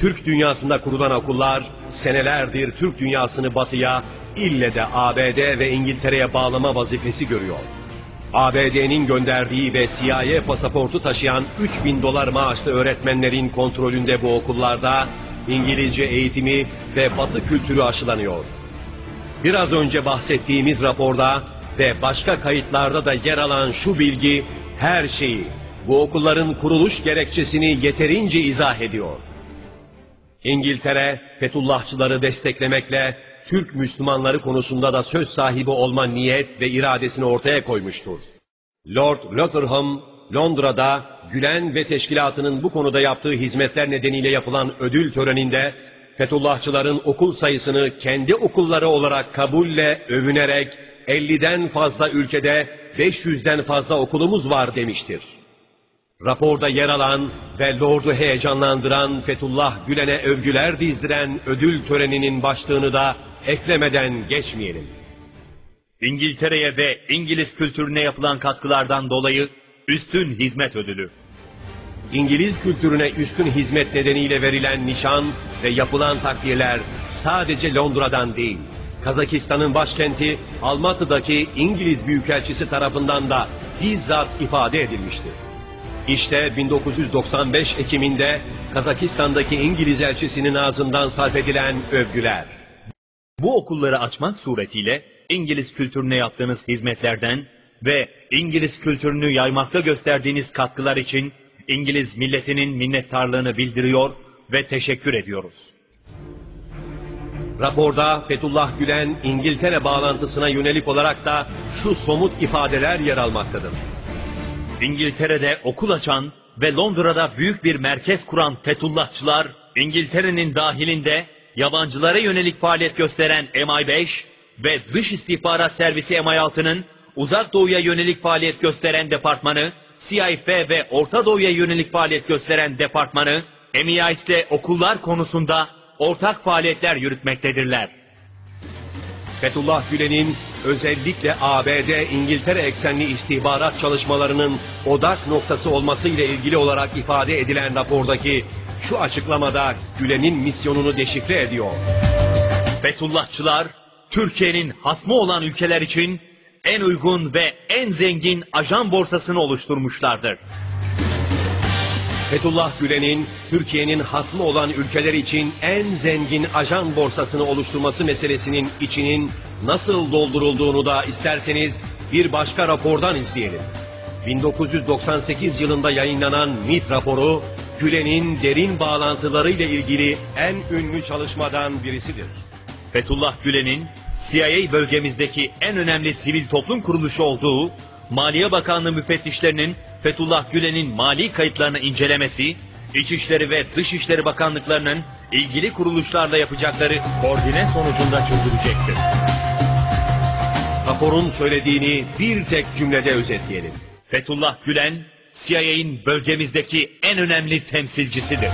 Türk dünyasında kurulan okullar senelerdir Türk dünyasını batıya, ille de ABD ve İngiltere'ye bağlama vazifesi görüyor. ABD'nin gönderdiği ve CIA pasaportu taşıyan 3000 dolar maaşlı öğretmenlerin kontrolünde bu okullarda İngilizce eğitimi ve batı kültürü aşılanıyor. Biraz önce bahsettiğimiz raporda ve başka kayıtlarda da yer alan şu bilgi her şeyi, bu okulların kuruluş gerekçesini yeterince izah ediyor. İngiltere, Fethullahçıları desteklemekle Türk Müslümanları konusunda da söz sahibi olma niyet ve iradesini ortaya koymuştur. Lord Rotherham, Londra'da Gülen ve teşkilatının bu konuda yaptığı hizmetler nedeniyle yapılan ödül töreninde Fethullahçıların okul sayısını kendi okulları olarak kabulle övünerek 50'den fazla ülkede 500'den fazla okulumuz var demiştir. Raporda yer alan ve Lord'u heyecanlandıran Fethullah Gülen'e övgüler dizdiren ödül töreninin başlığını da eklemeden geçmeyelim. İngiltere'ye ve İngiliz kültürüne yapılan katkılardan dolayı üstün hizmet ödülü. İngiliz kültürüne üstün hizmet nedeniyle verilen nişan ve yapılan takdirler sadece Londra'dan değil, Kazakistan'ın başkenti Almatı'daki İngiliz Büyükelçisi tarafından da bizzat ifade edilmiştir. İşte 1995 Ekim'inde Kazakistan'daki İngiliz elçisinin ağzından sarf edilen övgüler. Bu okulları açmak suretiyle İngiliz kültürüne yaptığınız hizmetlerden ve İngiliz kültürünü yaymakta gösterdiğiniz katkılar için İngiliz milletinin minnettarlığını bildiriyor ve teşekkür ediyoruz. Raporda Fethullah Gülen İngiltere bağlantısına yönelik olarak da şu somut ifadeler yer almaktadır. İngiltere'de okul açan ve Londra'da büyük bir merkez kuran Fethullahçılar, İngiltere'nin dahilinde yabancılara yönelik faaliyet gösteren MI5 ve Dış İstihbarat Servisi MI6'nın Uzak Doğu'ya yönelik faaliyet gösteren departmanı, CIF ve Orta Doğu'ya yönelik faaliyet gösteren departmanı, MI6 ile okullar konusunda ortak faaliyetler yürütmektedirler. Fethullah Gülen'in özellikle ABD, İngiltere eksenli istihbarat çalışmalarının odak noktası olması ile ilgili olarak ifade edilen rapordaki şu açıklamada Gülen'in misyonunu deşifre ediyor. Fethullahçılar, Türkiye'nin hasmı olan ülkeler için en uygun ve en zengin ajan borsasını oluşturmuşlardır. Fethullah Gülen'in Türkiye'nin hasmı olan ülkeler için en zengin ajan borsasını oluşturması meselesinin içinin nasıl doldurulduğunu da isterseniz bir başka rapordan izleyelim. 1998 yılında yayınlanan MIT raporu Gülen'in derin bağlantılarıyla ilgili en ünlü çalışmadan birisidir. Fethullah Gülen'in CIA bölgemizdeki en önemli sivil toplum kuruluşu olduğu Maliye Bakanlığı müfettişlerinin Fethullah Gülen'in mali kayıtlarını incelemesi, İçişleri ve Dışişleri Bakanlıklarının ilgili kuruluşlarla yapacakları koordine sonucunda çözülecektir. Raporun söylediğini bir tek cümlede özetleyelim. Fethullah Gülen, CIA'in bölgemizdeki en önemli temsilcisidir.